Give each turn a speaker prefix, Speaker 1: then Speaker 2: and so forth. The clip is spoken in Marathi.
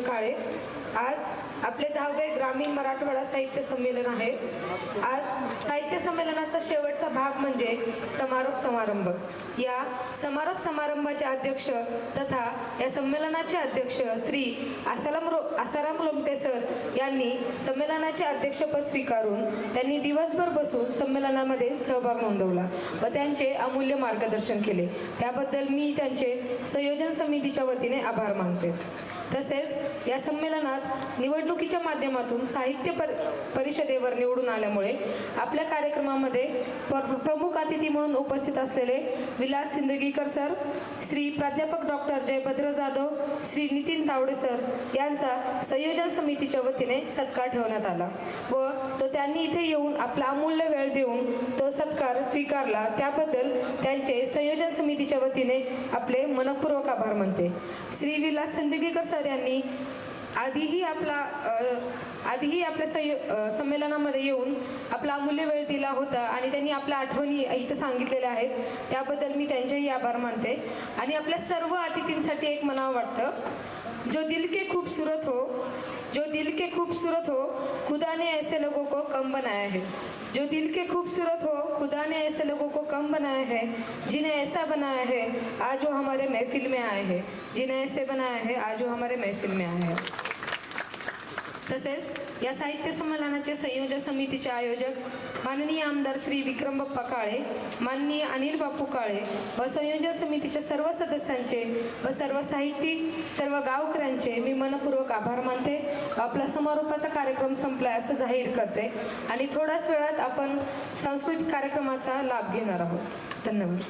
Speaker 1: लक्ष्मण काळे. आज आपले दहावे ग्रामीण मराठवाडा साहित्य संमेलन आहे. आज साहित्य संमेलनाचा शेवटचा भाग म्हणजे समारोप समारंभ. या समारोप समारंभाचे अध्यक्ष तथा या संमेलनाचे अध्यक्ष श्री आसाराम रो आसाराम लोमटे सर यांनी संमेलनाचे अध्यक्षपद स्वीकारून त्यांनी दिवसभर बसून संमेलनामध्ये सहभाग नोंदवला व त्यांचे अमूल्य मार्गदर्शन केले. त्याबद्दल मी त्यांचे संयोजन समितीच्या वतीने आभार मानते. तसेच या संमेलनात निवडणुकीच्या माध्यमातून साहित्य पर परिषदेवर निवडून आल्यामुळे आपल्या कार्यक्रमामध्ये पर प्रमुख अतिथी म्हणून उपस्थित असलेले विलास सिंदगीकर सर श्री प्राध्यापक डॉक्टर जयभद्र जाधव श्री नितीन तावडे सर यांचा संयोजन समितीच्या वतीने सत्कार ठेवण्यात आला व तो त्यांनी इथे येऊन आपला अमूल्य वेळ देऊन सत्कार स्वीकारला त्याबद्दल त्यांचे संयोजन समितीच्या वतीने आपले मनपूर्वक आभार मानते. श्री विलास संदिगेकर सर यांनी आधीही आपला आधीही आपल्या संयो संमेलनामध्ये येऊन आपला अमूल्य वेळ दिला होता आणि त्यांनी आपल्या आठवणी इथं सांगितलेल्या आहेत त्याबद्दल मी त्यांचेही आभार मानते. आणि आपल्या सर्व अतिथींसाठी एक मनावं वाटतं जो दिल के खूबसूरत हो जो दिल के खूबसूरत हो, खुदा ने ऐसे लोगों को कम बनाया है। जो दिल के खूबसूरत हो, खुदा ने ऐसे लोगों को कम बनाया है, जिन्हें ऐसा बनाया है, आज वो हमारे महफिल में आए हैं। जिन्हें ऐसे बनाया है, आज वो हमारे महफिल में आए हैं। तसेच या साहित्य संमेलनाचे संयोजक समितीचे आयोजक माननीय आमदार श्री विक्रम बाप्पा काळे माननीय अनिल बापू काळे व संयोजन समितीच्या सर्व सदस्यांचे व सर्व साहित्यिक सर्व गावकऱ्यांचे मी मनपूर्वक आभार मानते. आपला समारोपाचा कार्यक्रम संपलाय असं जाहीर करते आणि थोड्याच वेळात आपण सांस्कृतिक कार्यक्रमाचा लाभ घेणार आहोत. धन्यवाद.